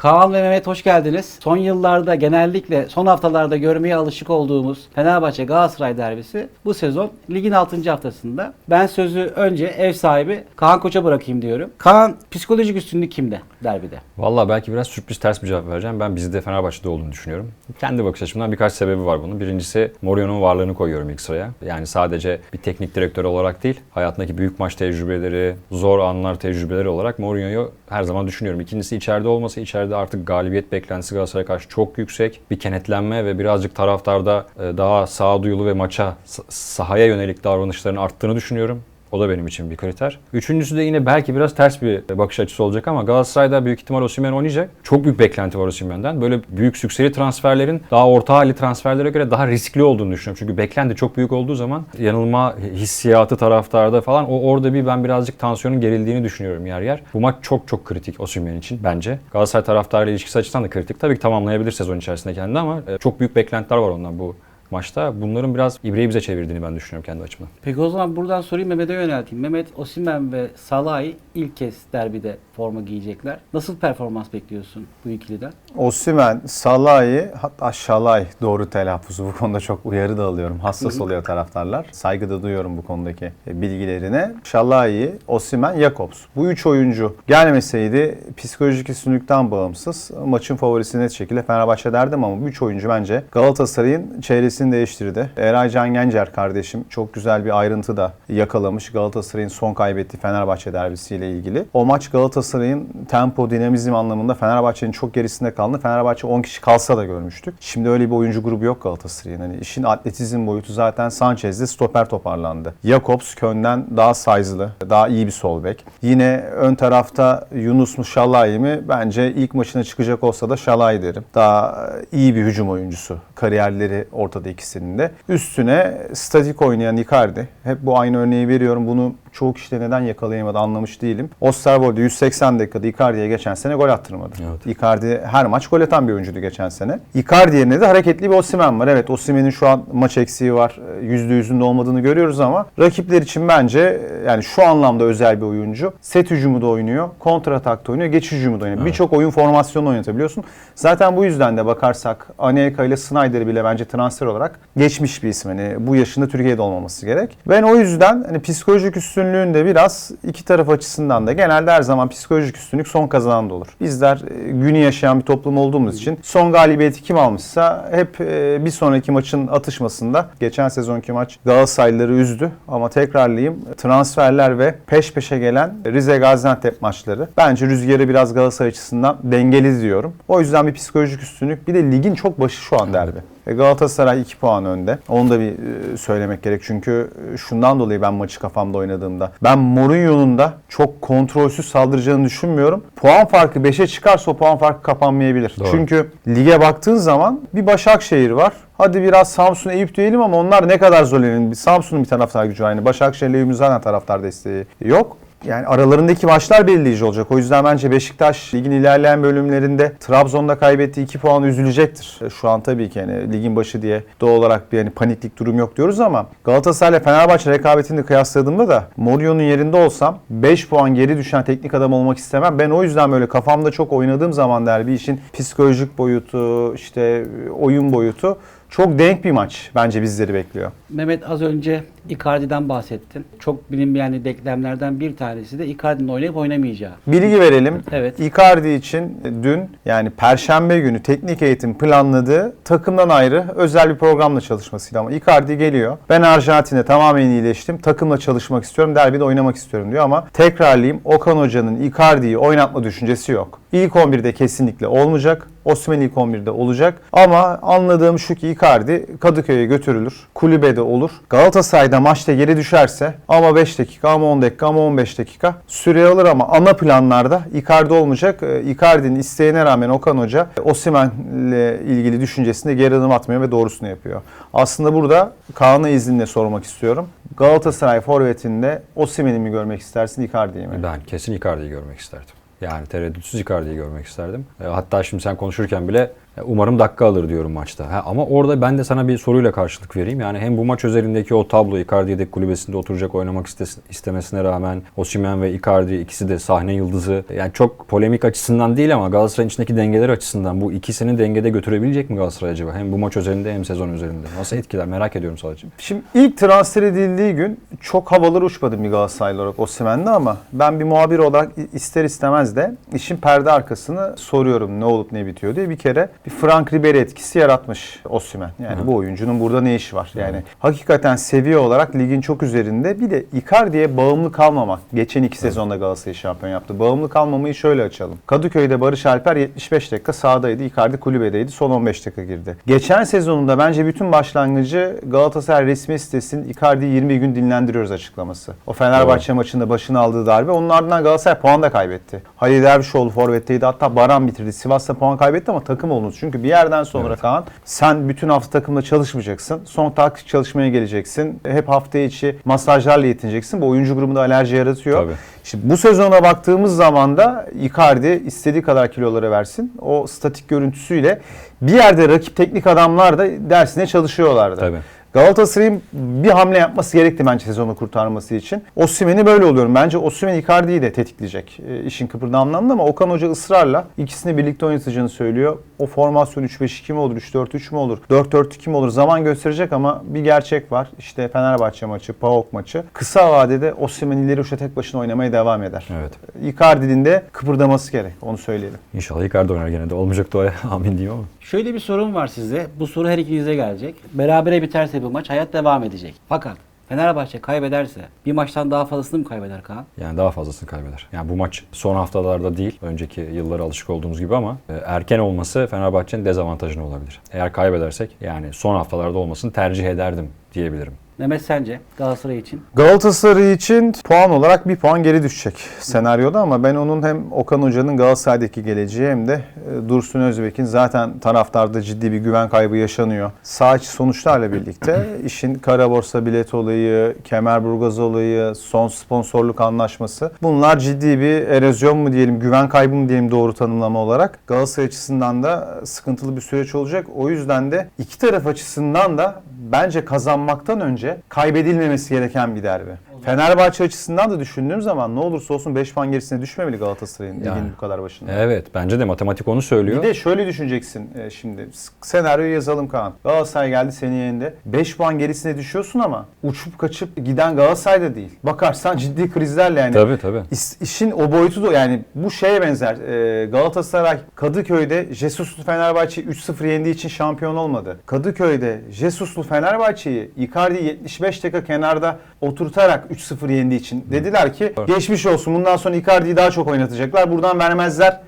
Kaan ve Mehmet hoş geldiniz. Son yıllarda genellikle son haftalarda görmeye alışık olduğumuz Fenerbahçe Galatasaray derbisi bu sezon ligin 6. haftasında. Ben sözü önce ev sahibi Kaan Koç'a bırakayım diyorum. Kaan psikolojik üstünlük kimde derbide? Valla belki biraz sürpriz ters bir cevap vereceğim. Ben bizde Fenerbahçe'de olduğunu düşünüyorum. Kendi bakış açımdan birkaç sebebi var bunun. Birincisi Mourinho'nun varlığını koyuyorum ilk sıraya. Yani sadece bir teknik direktör olarak değil, hayatındaki büyük maç tecrübeleri, zor anlar tecrübeleri olarak Mourinho'yu her zaman düşünüyorum. İkincisi içeride olması, içeride artık galibiyet beklentisi Galatasaray'a karşı çok yüksek. Bir kenetlenme ve birazcık taraftarda e, daha sağduyulu ve maça, sahaya yönelik davranışların arttığını düşünüyorum. O da benim için bir kriter. Üçüncüsü de yine belki biraz ters bir bakış açısı olacak ama Galatasaray'da büyük ihtimal Osimhen oynayacak. Çok büyük beklenti var Osimhen'den. Böyle büyük sükseli transferlerin daha orta hali transferlere göre daha riskli olduğunu düşünüyorum. Çünkü beklenti çok büyük olduğu zaman yanılma hissiyatı taraftarda falan o orada bir ben birazcık tansiyonun gerildiğini düşünüyorum yer yer. Bu maç çok çok kritik Osimhen için bence. Galatasaray taraftarıyla ilişkisi açısından da kritik. Tabii ki tamamlayabilir sezon içerisinde kendini ama e, çok büyük beklentiler var ondan bu maçta. Bunların biraz ibreyi bize çevirdiğini ben düşünüyorum kendi açımdan. Peki o zaman buradan soruyu Mehmet'e yönelteyim. Mehmet, Osimhen ve Salah'ı ilk kez derbide forma giyecekler. Nasıl performans bekliyorsun bu ikiliden? Osimhen, Salah'ı hatta Şalay doğru telaffuzu bu konuda çok uyarı da alıyorum. Hassas oluyor taraftarlar. Saygı da duyuyorum bu konudaki e, bilgilerine. Şalay, Osimhen, Jakobs. Bu üç oyuncu gelmeseydi psikolojik üstünlükten bağımsız maçın favorisi net şekilde Fenerbahçe derdim ama bu üç oyuncu bence Galatasaray'ın çevresini değiştirdi. Eray Can Gencer kardeşim çok güzel bir ayrıntı da yakalamış Galatasaray'ın son kaybettiği Fenerbahçe derbisiyle ilgili. O maç Galatasaray'ın tempo, dinamizm anlamında Fenerbahçe'nin çok gerisinde kaldı. Fenerbahçe 10 kişi kalsa da görmüştük. Şimdi öyle bir oyuncu grubu yok Galatasaray'ın. Hani işin atletizm boyutu zaten Sanchez'de stoper toparlandı. Jakobs Köln'den daha size'lı, daha iyi bir sol bek. Yine ön tarafta Yunus mu Şalay mı? Bence ilk maçına çıkacak olsa da Şalay derim. Daha iyi bir hücum oyuncusu. Kariyerleri ortada ikisinin de. Üstüne statik oynayan Icardi. Hep bu aynı örneği veriyorum. Bunu çoğu kişi de neden yakalayamadı anlamış değilim. Osterwolde 180 dakikada Icardi'ye geçen sene gol attırmadı. Evet. Icardi her maç gol atan bir oyuncuydu geçen sene. Icardi yerine de hareketli bir Osimhen var. Evet Osimhen'in şu an maç eksiği var. %100'ünde olmadığını görüyoruz ama rakipler için bence yani şu anlamda özel bir oyuncu. Set hücumu da oynuyor, kontra atakta oynuyor, geçiş hücumu da oynuyor. Birçok oyun formasyonu oynatabiliyorsun. Zaten bu yüzden de bakarsak Anelka ile Snyder'i bile bence transfer olarak geçmiş bir isim. Hani bu yaşında Türkiye'de olmaması gerek. Ben o yüzden hani psikolojik üstünlüğün de biraz iki taraf açısından da genelde her zaman psikolojik üstünlük son kazanan da olur. Bizler e, günü yaşayan bir toplum olduğumuz için son galibiyeti kim almışsa hep e, bir sonraki maçın atışmasında geçen sezonki maç Galatasaraylıları üzdü ama tekrarlayayım transferler ve peş peşe gelen Rize Gaziantep maçları bence rüzgarı biraz Galatasaray açısından dengeli diyorum. O yüzden bir psikolojik üstünlük bir de ligin çok başı şu an derbi. E, Galatasaray 2 puan önde. Onu da bir e, söylemek gerek. Çünkü e, şundan dolayı ben maçı kafamda oynadığımda. Ben Mourinho'nun da çok kontrolsüz saldıracağını düşünmüyorum. Puan farkı 5'e çıkarsa o puan farkı kapanmayabilir. Doğru. Çünkü lige baktığın zaman bir Başakşehir var. Hadi biraz Samsun Eyüp diyelim ama onlar ne kadar zorlanıyor. Samsun'un bir taraftar gücü aynı. Başakşehir'le Eyüp'ün zaten taraftar desteği yok. Yani aralarındaki maçlar belirleyici olacak. O yüzden bence Beşiktaş ligin ilerleyen bölümlerinde Trabzon'da kaybettiği 2 puan üzülecektir. E, Şu an tabii ki yani ligin başı diye doğal olarak bir hani paniklik durum yok diyoruz ama Galatasaray ile Fenerbahçe rekabetini kıyasladığımda da Mourinho'nun yerinde olsam 5 puan geri düşen teknik adam olmak istemem. Ben o yüzden böyle kafamda çok oynadığım zaman derbi işin psikolojik boyutu, işte oyun boyutu çok denk bir maç bence bizleri bekliyor. Mehmet az önce Icardi'den bahsettin. Çok bilinmeyen denklemlerden bir tanesi de Icardi'nin oynayıp oynamayacağı. Bilgi verelim. Evet. Icardi için dün yani Perşembe günü teknik eğitim planladığı takımdan ayrı özel bir programla çalışmasıydı ama Icardi geliyor. Ben Arjantin'e tamamen iyileştim. Takımla çalışmak istiyorum. Derbide oynamak istiyorum diyor ama tekrarlayayım Okan Hoca'nın Icardi'yi oynatma düşüncesi yok. İlk 11'de kesinlikle olmayacak. Osimhen ilk 11'de olacak. Ama anladığım şu ki Icardi Kadıköy'e götürülür. Kulübede olur. Galatasaray'da maçta geri düşerse ama 5 dakika ama 10 dakika ama 15 dakika süre alır ama ana planlarda Icardi olmayacak. Ee, Icardi'nin isteğine rağmen Okan Hoca Osimhen'le ilgili düşüncesinde geri adım atmıyor ve doğrusunu yapıyor. Aslında burada Kaan'a izninle sormak istiyorum. Galatasaray forvetinde Osimhen'i mi görmek istersin Icardi'yi mi? Ben kesin Icardi'yi görmek isterdim. Yani tereddütsüz Icardi'yi görmek isterdim. E, Hatta şimdi sen konuşurken bile Umarım dakika alır diyorum maçta. Ha, ama orada ben de sana bir soruyla karşılık vereyim. Yani hem bu maç özelindeki o tablo Icardi yedek kulübesinde oturacak oynamak istemesine rağmen Osimhen ve Icardi ikisi de sahne yıldızı. Yani çok polemik açısından değil ama Galatasaray'ın içindeki dengeler açısından bu ikisini dengede götürebilecek mi Galatasaray acaba? Hem bu maç özelinde hem sezon özelinde. Nasıl etkiler merak ediyorum sadece. Şimdi ilk transfer edildiği gün çok havalar uçmadı bir Galatasaraylı olarak Osimhen'de ama ben bir muhabir olarak ister istemez de işin perde arkasını soruyorum ne olup ne bitiyor diye bir kere bir Frank Ribery etkisi yaratmış Osimhen. Yani bu oyuncunun burada ne işi var? Yani hakikaten seviye olarak ligin çok üzerinde bir de Icardi'ye bağımlı kalmamak. Geçen iki sezonda Galatasaray şampiyon yaptı. Bağımlı kalmamayı şöyle açalım. Kadıköy'de Barış Alper 75 dakika sahadaydı. Icardi kulübedeydi. Son 15 dakika girdi. Geçen sezonunda bence bütün başlangıcı Galatasaray resmi sitesinin Icardi'yi 20 gün dinlendiriyoruz açıklaması. O Fenerbahçe maçında başına aldığı darbe. Onun ardından Galatasaray puan da kaybetti. Halil Dervişoğlu forvetteydi. Hatta Baran bitirdi. Sivas'ta puan kaybetti ama takım oldunuz. Çünkü bir yerden sonra Kaan sen bütün hafta takımda çalışmayacaksın. Son taktik çalışmaya geleceksin. Hep hafta içi masajlarla yetineceksin. Bu oyuncu grubunda alerji yaratıyor. Tabii. Şimdi bu sezona baktığımız zaman da Icardi istediği kadar kiloları versin. O statik görüntüsüyle bir yerde rakip teknik adamlar da dersine çalışıyorlardı. Tabii. Galatasaray'ın bir hamle yapması gerekti bence sezonu kurtarması için. Osimhen'i böyle oluyorum. Bence Osimhen Icardi'yi de tetikleyecek e, işin kıpırda anlamda ama Okan Hoca ısrarla ikisini birlikte oynatacağını söylüyor. O formasyon 3-5-2 mi olur, 3-4-3 mü olur, 4-4-2 mi olur zaman gösterecek ama bir gerçek var. İşte Fenerbahçe maçı, PAOK maçı. Kısa vadede Osimhen ileri uçta tek başına oynamaya devam eder. Evet. Icardi'nin de kıpırdaması gerek. Onu söyleyelim. İnşallah Icardi oynar gene de. Olmayacak duaya amin diyeyim ama. Şöyle bir sorun var sizde. Bu soru her ikinize gelecek. Berabere biterse bu maç hayat devam edecek. Fakat Fenerbahçe kaybederse bir maçtan daha fazlasını mı kaybeder Kaan? Yani daha fazlasını kaybeder. Yani bu maç son haftalarda değil, önceki yıllara alışık olduğumuz gibi ama e, erken olması Fenerbahçe'nin dezavantajına olabilir. Eğer kaybedersek yani son haftalarda olmasını tercih ederdim diyebilirim. Mehmet sence Galatasaray için? Galatasaray için puan olarak bir puan geri düşecek senaryoda ama ben onun hem Okan Hoca'nın Galatasaray'daki geleceği hem de e, Dursun Özbek'in zaten taraftarda ciddi bir güven kaybı yaşanıyor. Sağ içi sonuçlarla birlikte işin kara borsa bilet olayı, Kemerburgaz olayı, son sponsorluk anlaşması bunlar ciddi bir erozyon mu diyelim, güven kaybı mı diyelim doğru tanımlama olarak. Galatasaray açısından da sıkıntılı bir süreç olacak. O yüzden de iki taraf açısından da bence kazanmaktan önce kaybedilmemesi gereken bir derbi. Fenerbahçe açısından da düşündüğüm zaman ne olursa olsun 5 puan gerisine düşmemeli Galatasaray'ın ligin Yani. bu kadar başında. Evet, bence de matematik onu söylüyor. Bir de şöyle düşüneceksin e, şimdi. Senaryoyu yazalım Kaan. Galatasaray geldi senin yerinde. 5 puan gerisine düşüyorsun ama uçup kaçıp giden Galatasaray da değil. Bakarsan ciddi krizlerle yani. Tabii tabii. İş- işin o boyutu da yani bu şeye benzer. Ee, Galatasaray Kadıköy'de Jesuslu Fenerbahçe'yi 3-0 yendiği için şampiyon olmadı. Kadıköy'de Jesuslu Fenerbahçe'yi Icardi 75 dakika kenarda oturtarak 3-0 yendiği için dediler ki geçmiş olsun bundan sonra Icardi'yi daha çok oynatacaklar. Buradan vermezler.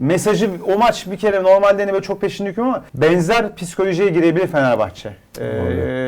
Mesajı o maç bir kere normalde hani böyle çok peşinde hüküm ama benzer psikolojiye girebilir Fenerbahçe. Ee,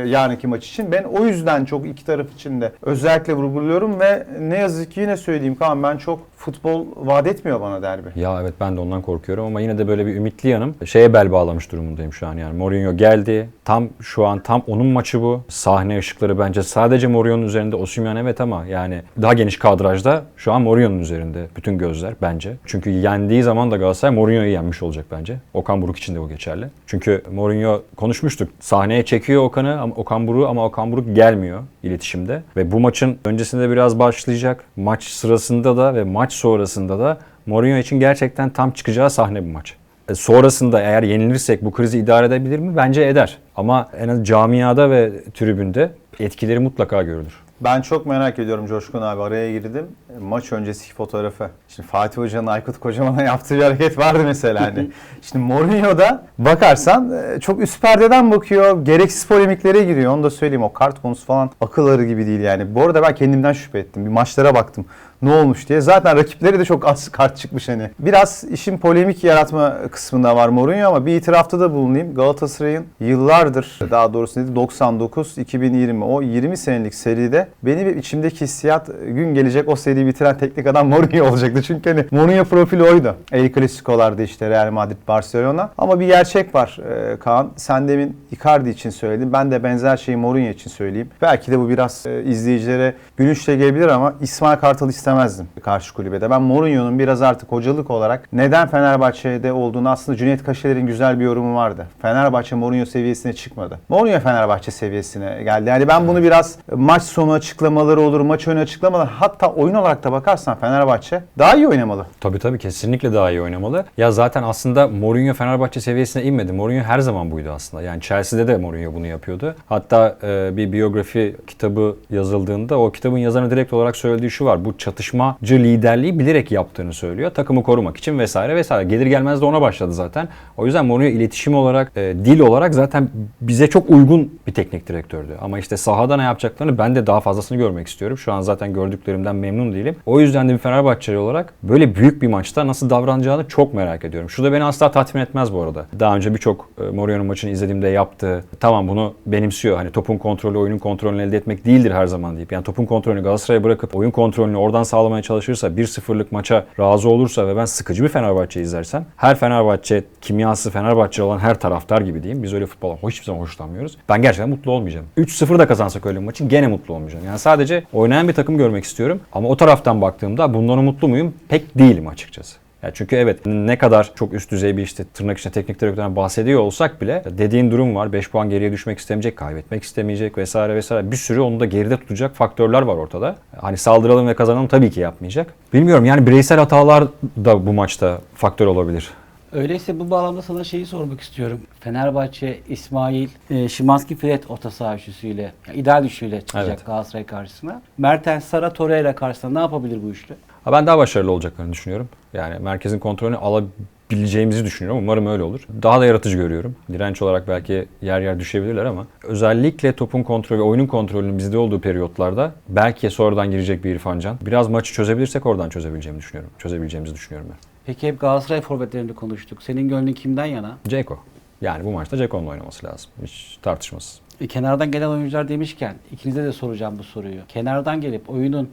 yarınki maç için. Ben o yüzden çok iki taraf için de özellikle vurguluyorum ve ne yazık ki yine söyleyeyim Kaan ben çok futbol vaat etmiyor bana derbi. Ya evet ben de ondan korkuyorum ama yine de böyle bir ümitli yanım. Şeye bel bağlamış durumundayım şu an yani. Mourinho geldi. Tam şu an tam onun maçı bu. Sahne ışıkları bence sadece Mourinho'nun üzerinde. Osimhen evet ama yani daha geniş kadrajda şu an Mourinho'nun üzerinde bütün gözler bence. Çünkü yendiği zaman da Galatasaray Mourinho'yu yenmiş olacak bence. Okan Buruk için de bu geçerli. Çünkü Mourinho konuşmuştuk. Sahneye çekiyor Okan'ı ama Okan Buruk'u ama Okan Buruk gelmiyor iletişimde. Ve bu maçın öncesinde biraz başlayacak. Maç sırasında da ve maç sonrasında da Mourinho için gerçekten tam çıkacağı sahne bu maç. E, Sonrasında eğer yenilirsek bu krizi idare edebilir mi? Bence eder. Ama en az camiada ve tribünde etkileri mutlaka görülür. Ben çok merak ediyorum Coşkun abi araya girdim. Maç öncesi fotoğrafı. Şimdi Fatih Hoca'nın Aykut Kocaman'a yaptığı bir hareket vardı mesela hani. Şimdi Mourinho'da bakarsan e, çok üst perdeden bakıyor. Gereksiz polemiklere giriyor. Onu da söyleyeyim. O kart konusu falan akıl arı gibi değil yani. Bu arada ben kendimden şüphe ettim. Bir maçlara baktım. Ne olmuş diye. Zaten rakipleri de çok az kart çıkmış hani. Biraz işin polemik yaratma kısmında var Mourinho ama bir itirafta da bulunayım. Galatasaray'ın yıllardır daha doğrusu neydi 99 2020 o 20 senelik seride benim içimdeki hissiyat gün gelecek o seriyi bitiren teknik adam Mourinho olacaktı. Çünkü hani Mourinho profili oydu. El Clasico'larda işte Real Madrid, Barcelona. Ama bir gerçek var e, Kaan. Sen demin Icardi için söyledin. Ben de benzer şeyi Mourinho için söyleyeyim. Belki de bu biraz e, izleyicilere gülünçle gelebilir ama İsmail Kartal istemez istemezdim karşı kulübede. Ben Mourinho'nun biraz artık hocalık olarak neden Fenerbahçe'de olduğunu aslında Cüneyt Kaşeler'in güzel bir yorumu vardı. Fenerbahçe Mourinho seviyesine çıkmadı. Mourinho Fenerbahçe seviyesine geldi. Yani ben bunu biraz maç sonu açıklamaları olur, maç önü açıklamaları hatta oyun olarak da bakarsan Fenerbahçe daha iyi oynamalı. Tabii tabii kesinlikle daha iyi oynamalı. Ya zaten aslında Mourinho Fenerbahçe seviyesine inmedi. Mourinho her zaman buydu aslında. Yani Chelsea'de de Mourinho bunu yapıyordu. Hatta e, bir biyografi kitabı yazıldığında o kitabın yazarı direkt olarak söylediği şu var. Bu çatışmacı liderliği bilerek yaptığını söylüyor. Takımı korumak için vesaire vesaire. Gelir gelmez de ona başladı zaten. O yüzden Mourinho iletişim olarak, e, dil olarak zaten bize çok uygun bir teknik direktördü. Ama işte sahada ne yapacaklarını ben de daha fazlasını görmek istiyorum. Şu an zaten gördüklerimden memnun değilim. O yüzden de bir Fenerbahçeli olarak böyle büyük bir maçta nasıl davranacağını çok merak ediyorum. Şu da beni asla tatmin etmez bu arada. Daha önce birçok e, Mourinho'nun maçını izlediğimde yaptığı, tamam bunu benimsiyor. Hani topun kontrolü, oyunun kontrolünü elde etmek değildir her zaman deyip. Yani topun kontrolünü Galatasaray'a bırakıp oyun kontrolünü oradan sağlamaya çalışırsa, 1-0'lık maça razı olursa ve ben sıkıcı bir Fenerbahçe izlersem, her Fenerbahçe kimyası Fenerbahçe olan her taraftar gibi diyeyim. Biz öyle futboldan hiçbir zaman hoşlanmıyoruz. Ben gerçekten mutlu olmayacağım. 3-0 da kazansak öyle bir maçın gene mutlu olmayacağım. Yani sadece oynayan bir takım görmek istiyorum. Ama o taraftan baktığımda bundan mutlu muyum? Pek değilim açıkçası. Ya çünkü evet ne kadar çok üst düzey bir işte tırnak içinde teknik direktörden bahsediyor olsak bile dediğin durum var. 5 puan geriye düşmek istemeyecek, kaybetmek istemeyecek vesaire vesaire. Bir sürü onu da geride tutacak faktörler var ortada. Hani saldıralım ve kazanalım tabii ki yapmayacak. Bilmiyorum yani bireysel hatalar da bu maçta faktör olabilir. Öyleyse bu bağlamda sana şeyi sormak istiyorum. Fenerbahçe, İsmail, e, Şimanski Fred orta saha üçlüsüyle, yani ideal üçlüyle çıkacak Evet. Galatasaray karşısına. Mertens, Sara, Torreira karşısında ne yapabilir bu üçlü? Ben daha başarılı olacaklarını düşünüyorum. Yani merkezin kontrolünü alabileceğimizi düşünüyorum. Umarım öyle olur. Daha da yaratıcı görüyorum. Direnç olarak belki yer yer düşebilirler ama özellikle topun kontrolü ve oyunun kontrolünün bizde olduğu periyotlarda belki sonradan girecek bir İrfan Can. Biraz maçı çözebilirsek oradan çözebileceğimi düşünüyorum. Çözebileceğimizi düşünüyorum ben. Peki hep Galatasaray forvetlerini konuştuk. Senin gönlün kimden yana? Ceko. Yani bu maçta Ceko'nun oynaması lazım. Hiç tartışmasız. E, kenardan gelen oyuncular demişken ikinize de soracağım bu soruyu. Kenardan gelip oyunun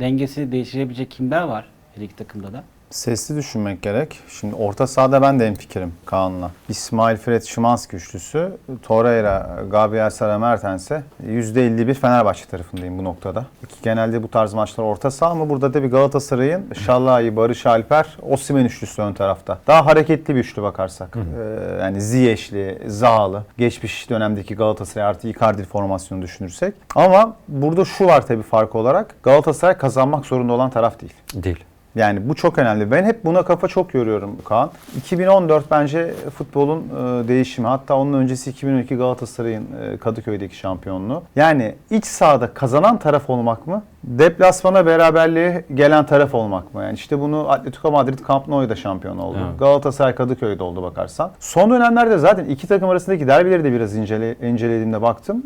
dengesini değiştirebilecek kimler var her iki takımda da? Sesli düşünmek gerek. Şimdi orta sahada ben de en fikrim Kaan'la. İsmail Fred Şimanski üçlüsü, Torreira, Gabriel Sara Mertens'e %51 Fenerbahçe tarafındayım bu noktada. Ki genelde bu tarz maçlar orta saha ama burada da bir Galatasaray'ın Şallahi, Barış Alper, Osimhen üçlüsü ön tarafta. Daha hareketli bir üçlü bakarsak. Ee, yani Ziyech'li, Zahalı, geçmiş dönemdeki Galatasaray artı Icardi formasyonu düşünürsek. Ama burada şu var tabii fark olarak. Galatasaray kazanmak zorunda olan taraf değil. Değil. Yani bu çok önemli. Ben hep buna kafa çok yoruyorum Kaan. 2014 bence futbolun e, değişimi. Hatta onun öncesi 2012 Galatasaray'ın e, Kadıköy'deki şampiyonluğu. Yani iç sahada kazanan taraf olmak mı? Deplasmana beraberliğe gelen taraf olmak mı? Yani işte bunu Atletico Madrid Camp Nou'da şampiyon oldu. Evet. Galatasaray Kadıköy'de oldu bakarsan. Son dönemlerde zaten iki takım arasındaki derbileri de biraz incele, incelediğimde baktım.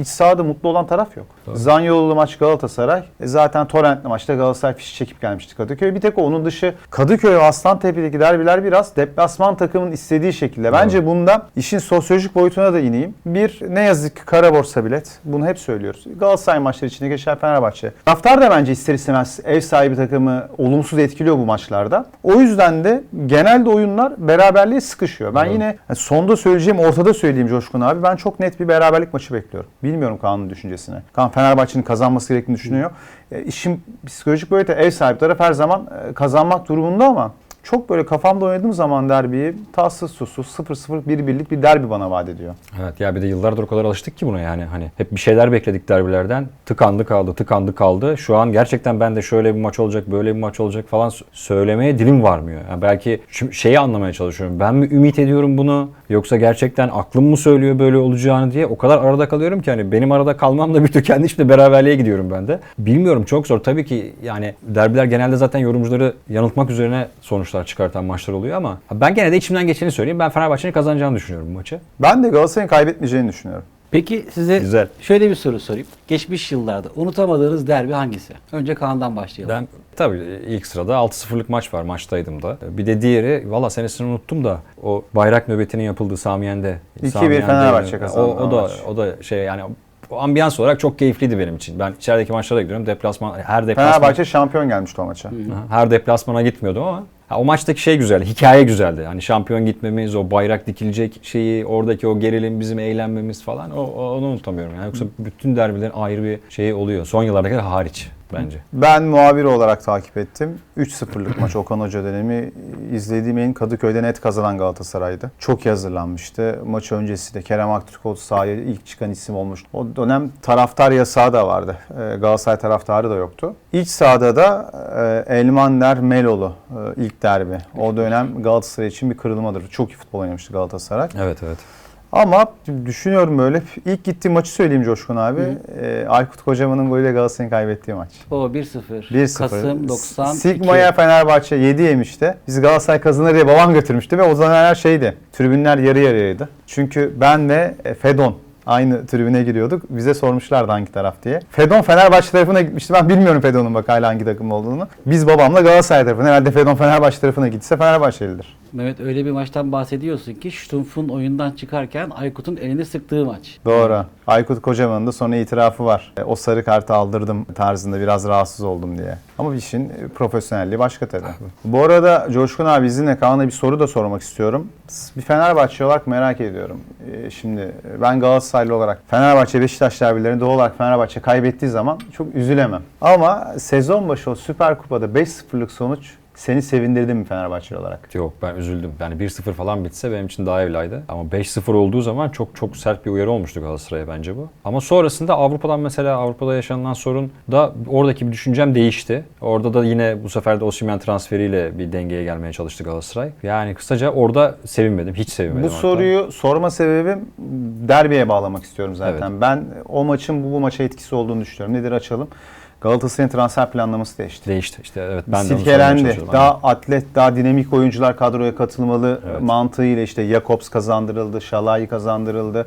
İç sahada mutlu olan taraf yok. Zanyolulu maç Galatasaray. E zaten Torrent'li maçta Galatasaray fişi çekip gelmişti Kadıköy. Bir tek o. onun dışı Kadıköy ve Aslantepe'deki derbiler biraz deplasman takımın istediği şekilde. Bence bunda işin sosyolojik boyutuna da ineyim. Bir ne yazık ki kara borsa bilet. Bunu hep söylüyoruz. Galatasaray maçları içinde geçer Fenerbahçe. Taraftar da bence ister istemez ev sahibi takımı olumsuz etkiliyor bu maçlarda. O yüzden de genelde oyunlar beraberliğe sıkışıyor. Ben Evet. yine yani sonda söyleyeceğim, ortada söyleyeyim Coşkun abi. Ben çok net bir beraberlik maçı bekliyorum. Bilmiyorum Kaan'ın düşüncesine. Kaan Fenerbahçe'nin kazanması gerektiğini düşünüyor. E, işin psikolojik boyutu ev taraf her zaman e, kazanmak durumunda ama çok böyle kafamda oynadığım zaman derbiyi tatsız susuz 0-0 bir birlik bir derbi bana vaat ediyor. Evet ya bir de yıllardır o kadar alıştık ki buna yani hani hep bir şeyler bekledik derbilerden. Tıkandı kaldı, tıkandı kaldı. Şu an gerçekten ben de şöyle bir maç olacak, böyle bir maç olacak falan söylemeye dilim varmıyor. Yani belki şeyi anlamaya çalışıyorum. Ben mi ümit ediyorum bunu yoksa gerçekten aklım mı söylüyor böyle olacağını diye o kadar arada kalıyorum ki hani benim arada kalmam da bir tür içimde beraberliğe gidiyorum ben de. Bilmiyorum çok zor. Tabii ki yani derbiler genelde zaten yorumcuları yanıltmak üzerine sonuçlar çıkartan maçlar oluyor ama ben gene de içimden geçeni söyleyeyim. Ben Fenerbahçe'nin kazanacağını düşünüyorum bu maçı. Ben de Galatasaray'ın kaybetmeyeceğini düşünüyorum. Peki size Güzel. şöyle bir soru sorayım. Geçmiş yıllarda unutamadığınız derbi hangisi? Önce Kaan'dan başlayalım. Ben tabii ilk sırada 6-0'lık maç var maçtaydım da. Bir de diğeri valla senesini unuttum da o bayrak nöbetinin yapıldığı Samiyen'de. 2-1 Samiyen'de- Fenerbahçe kazandı O, o da maç. o da şey yani o ambiyans olarak çok keyifliydi benim için. Ben içerideki maçlara gidiyorum. Deplasman her deplasman Fenerbahçe şampiyon gelmişti o maça. Aha, her deplasmana gitmiyordum ama ha, o maçtaki şey güzeldi. Hikaye güzeldi. Hani şampiyon gitmemiz, o bayrak dikilecek şeyi, oradaki o gerilim bizim eğlenmemiz falan. O, onu unutamıyorum. Yani yoksa bütün derbilerin ayrı bir şeyi oluyor. Son yıllardaki hariç. Bence. Ben muhabir olarak takip ettim. 3-0'lık maç Okan Hoca dönemi izlediğim en Kadıköy'de net kazanan Galatasaray'dı. Çok iyi hazırlanmıştı. Maç öncesi de Kerem Aktürkoğlu sahaya ilk çıkan isim olmuştu. O dönem taraftar yasağı da vardı. Ee, Galatasaray taraftarı da yoktu. İç sahada da e, Elmander Meloğlu e, ilk derbi. O dönem Galatasaray için bir kırılmadır. Çok iyi futbol oynamıştı Galatasaray. Evet evet. Ama düşünüyorum böyle. İlk gittiğim maçı söyleyeyim Coşkun abi. Ee, Aykut Kocaman'ın golüyle Galatasaray'ın kaybettiği maç. O 1-0. 1-0. Kasım 90. Sigma'ya Fenerbahçe 7 yemişti. Biz Galatasaray kazanır diye babam götürmüştü ve o zaman her şeydi. Tribünler yarı yarıyaydı. Çünkü ben ve e, Fedon aynı tribüne giriyorduk. Bize sormuşlardı hangi taraf diye. Fedon Fenerbahçe tarafına gitmişti. Ben bilmiyorum Fedon'un bak hala hangi takım olduğunu. Biz babamla Galatasaray tarafına. Herhalde Fedon Fenerbahçe tarafına gitse Fenerbahçelidir. Mehmet öyle bir maçtan bahsediyorsun ki Stumpf'un oyundan çıkarken Aykut'un elini sıktığı maç. Doğru. Aykut Kocaman'ın da sonra itirafı var. E, O sarı kartı aldırdım tarzında biraz rahatsız oldum diye. Ama işin e, profesyonelliği başka tabii. Bu arada Coşkun abi izinle Kaan'a bir soru da sormak istiyorum. Bir Fenerbahçe olarak merak ediyorum. E, Şimdi ben Galatasaraylı olarak Fenerbahçe Beşiktaş derbilerini doğal olarak Fenerbahçe kaybettiği zaman çok üzülemem. Ama sezon başı o Süper Kupa'da 5-0'lık sonuç seni sevindirdi mi Fenerbahçeli olarak? Yok ben üzüldüm. Yani 1-0 falan bitse benim için daha evlaydı. Ama 5-0 olduğu zaman çok çok sert bir uyarı olmuştu Galatasaray'a bence bu. Ama sonrasında Avrupa'dan mesela Avrupa'da yaşanılan sorun da oradaki bir düşüncem değişti. Orada da yine bu sefer de Osimhen transferiyle bir dengeye gelmeye çalıştı Galatasaray. Yani kısaca orada sevinmedim. Hiç sevinmedim. Bu hatta. soruyu sorma sebebim derbiye bağlamak istiyorum zaten. Evet. Ben o maçın bu, bu maça etkisi olduğunu düşünüyorum. Nedir açalım? Galatasaray'ın transfer planlaması değişti. değişti. İşte evet ben de Silkelendi. çalışıyordum. Daha atlet, daha dinamik oyuncular kadroya katılmalı Evet. mantığıyla işte Jakobs kazandırıldı, Şalai kazandırıldı.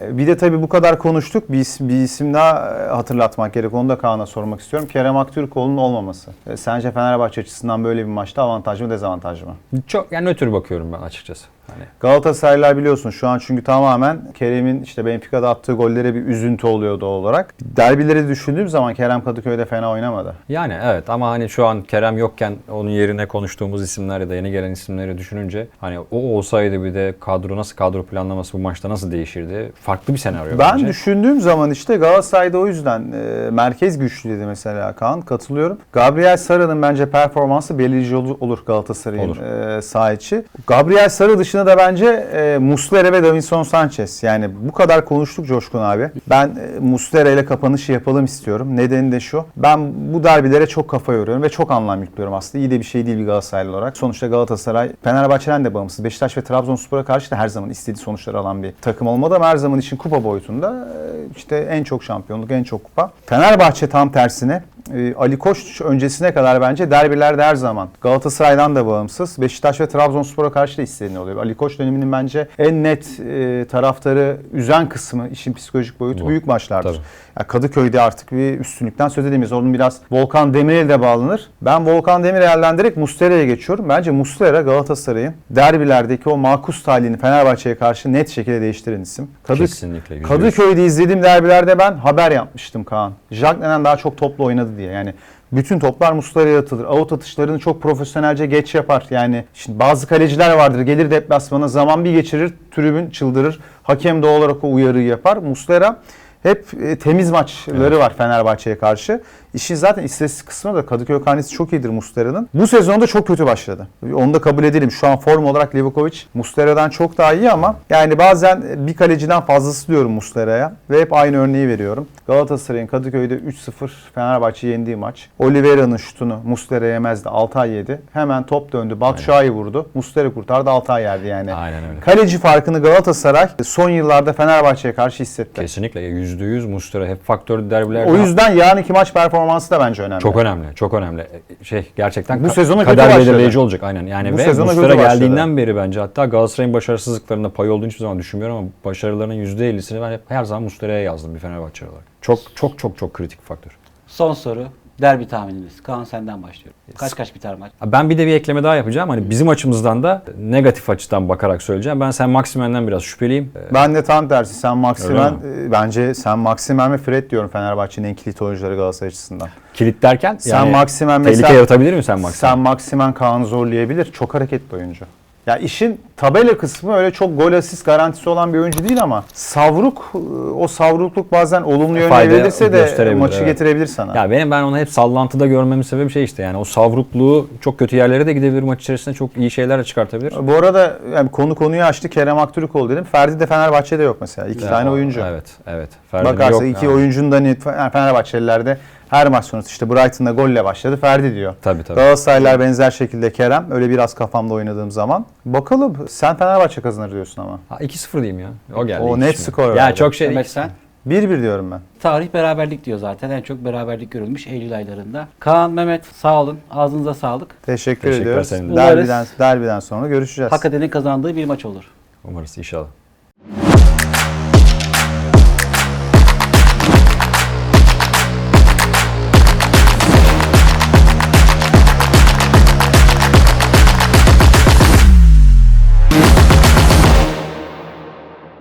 Ee, Bir de tabii bu kadar konuştuk. Bir isim, bir isim daha e, hatırlatmak gerek. Onu da Kaan'a sormak istiyorum. Kerem Aktürkoğlu'nun olmaması. E, Sence Fenerbahçe açısından böyle bir maçta avantaj mı dezavantaj mı? Çok yani nötr bakıyorum ben açıkçası. Hani Galatasaraylılar biliyorsun şu an çünkü tamamen Kerem'in işte Benfica'da attığı gollere bir üzüntü oluyor doğal olarak. Derbileri düşündüğüm zaman Kerem Kadıköy'de fena oynamadı. Yani evet ama hani şu an Kerem yokken onun yerine konuştuğumuz isimler ya da yeni gelen isimleri düşününce hani o olsaydı bir de kadro nasıl kadro planlaması bu maçta nasıl değişirdi? Farklı bir senaryo Ben bence. düşündüğüm zaman işte Galatasaray'da o yüzden e, merkez güçlü dedi mesela Kaan katılıyorum. Gabriel Sara'nın bence performansı belirleyici ol- olur Galatasaray'ın Olur. e, saha içi. Gabriel Sara dışında da bence e, Muslera ve Davinson Sanchez. Yani bu kadar konuştuk Coşkun abi. Ben e, Muslera ile kapanışı yapalım istiyorum. Nedeni de şu. Ben bu derbilere çok kafa yoruyorum ve çok anlam yüklüyorum aslında. İyi de bir şey değil bir Galatasaraylı olarak. Sonuçta Galatasaray Fenerbahçe'den de bağımsız. Beşiktaş ve Trabzonspor'a karşı da her zaman istediği sonuçları alan bir takım olmadı ama her zaman için kupa boyutunda e, işte en çok şampiyonluk, en çok kupa. Fenerbahçe tam tersine e, Ali Koç öncesine kadar bence derbilerde her zaman Galatasaray'dan da bağımsız. Beşiktaş ve Trabzonspor'a karşı da istediğini oluyor. Ali Koç döneminin bence en net e, taraftarı üzen kısmı işin psikolojik boyutu Bu. büyük maçlardır. Tabii. Ya Kadıköy'de artık bir üstünlükten söz edemeyiz. Onun biraz Volkan Demirel de bağlanır. Ben Volkan Demirel'den direkt Muslera'ya geçiyorum. Bence Muslera Galatasaray'ın derbilerdeki o makus talihini Fenerbahçe'ye karşı net şekilde değiştiren isim. Kadık- Kesinlikle. Kadıköy'de izlediğim derbilerde ben haber yapmıştım Kaan. Jacklen'den daha çok topla oynadı diye. Yani bütün toplar Muslera'ya atılır. Out atışlarını çok profesyonelce geç yapar. Yani şimdi bazı kaleciler vardır. Gelir deplasmana zaman bir geçirir. Tribün çıldırır. Hakem doğal olarak o uyarıyı yapar. Muslera hep e, temiz maçları var Fenerbahçe'ye karşı. İşin zaten istatistik kısmı da Kadıköy karnesi çok iyidir Muslera'nın. Bu sezonda çok kötü başladı. Onu da kabul edelim. Şu an form olarak Livakovic Muslera'dan çok daha iyi ama yani bazen bir kaleciden fazlası diyorum Muslera'ya ve hep aynı örneği veriyorum. Galatasaray'ın Kadıköy'de 3-0 Fenerbahçe yendiği maç. Oliveira'nın şutunu Muslera yemezdi. Altay yedi. Hemen top döndü. Batshuayi vurdu. Muslera kurtardı. Altay yerdi yani. Aynen öyle. Kaleci farkını Galatasaray son yıllarda Fenerbahçe'ye karşı hissetti. Kesinlikle %100 Mustera hep faktör derbilerde. O yüzden yarınki maç performansı da bence önemli. Çok önemli, çok önemli. E, Şey gerçekten Bu sezona kader belirleyici olacak aynen. Yani Bu ve sezona Muslera geldiğinden beri bence hatta Galatasaray'ın başarısızlıklarında pay olduğunu hiçbir zaman düşünmüyorum ama başarılarının %50'sini ben hep her zaman Muslera'ya yazdım bir Fenerbahçe olarak. Çok çok çok çok kritik bir faktör. Son soru. Derbi tahmininiz. Kaan senden başlıyorum. Kaç kaç biter maç? Ben bir de bir ekleme daha yapacağım. Hani bizim açımızdan da negatif açıdan bakarak söyleyeceğim. Ben sen Maximen'den biraz şüpheliyim. Ee, Ben de tam tersi. Sen e, bence sen Maximen ve Fred diyorum Fenerbahçe'nin en kilit oyuncuları Galatasaray açısından. Kilit derken Sen Maximen tehlike mesela- yaratabilir mi sen Maximen? Sen Maximen Kaan'ı zorlayabilir. Çok hareketli oyuncu. Ya işin tabela kısmı öyle çok gol asist garantisi olan bir oyuncu değil ama savruk e, o savrukluk bazen olumlu yöne Fayda evrilirse de maçı evet. getirebilir sana. Ya benim ben onu hep sallantıda görmemin sebebi şey işte yani o savrukluğu çok kötü yerlere de gidebilir maç içerisinde çok iyi şeyler de çıkartabilir. Bu arada yani konu konuyu açtı. Kerem Aktürkoğlu dedim. Ferdi de Fenerbahçe'de yok mesela. İki Ya, tane oyuncu. Evet, evet. Ferdi'nin Bakarsa yok. iki Ha. oyuncunun da yani Fenerbahçelilerde her maç sonrası işte Brighton'da golle başladı. Ferdi diyor. Tabii tabii. Galatasaraylar benzer şekilde Kerem. Öyle biraz kafamda oynadığım zaman. Bakalım. Sen Fenerbahçe kazanır diyorsun ama. Ha, 2-0 diyeyim ya. O geldi. O net skor Ya çok şey. Mehmet sen? 1-1 diyorum ben. Tarih beraberlik diyor zaten. En çok beraberlik görülmüş Eylül aylarında. Kaan, Mehmet sağ olun. Ağzınıza sağlık. Teşekkür Teşekkürler ediyoruz. Derbiden, derbiden sonra görüşeceğiz. Hak edenin kazandığı bir maç olur. Umarız inşallah.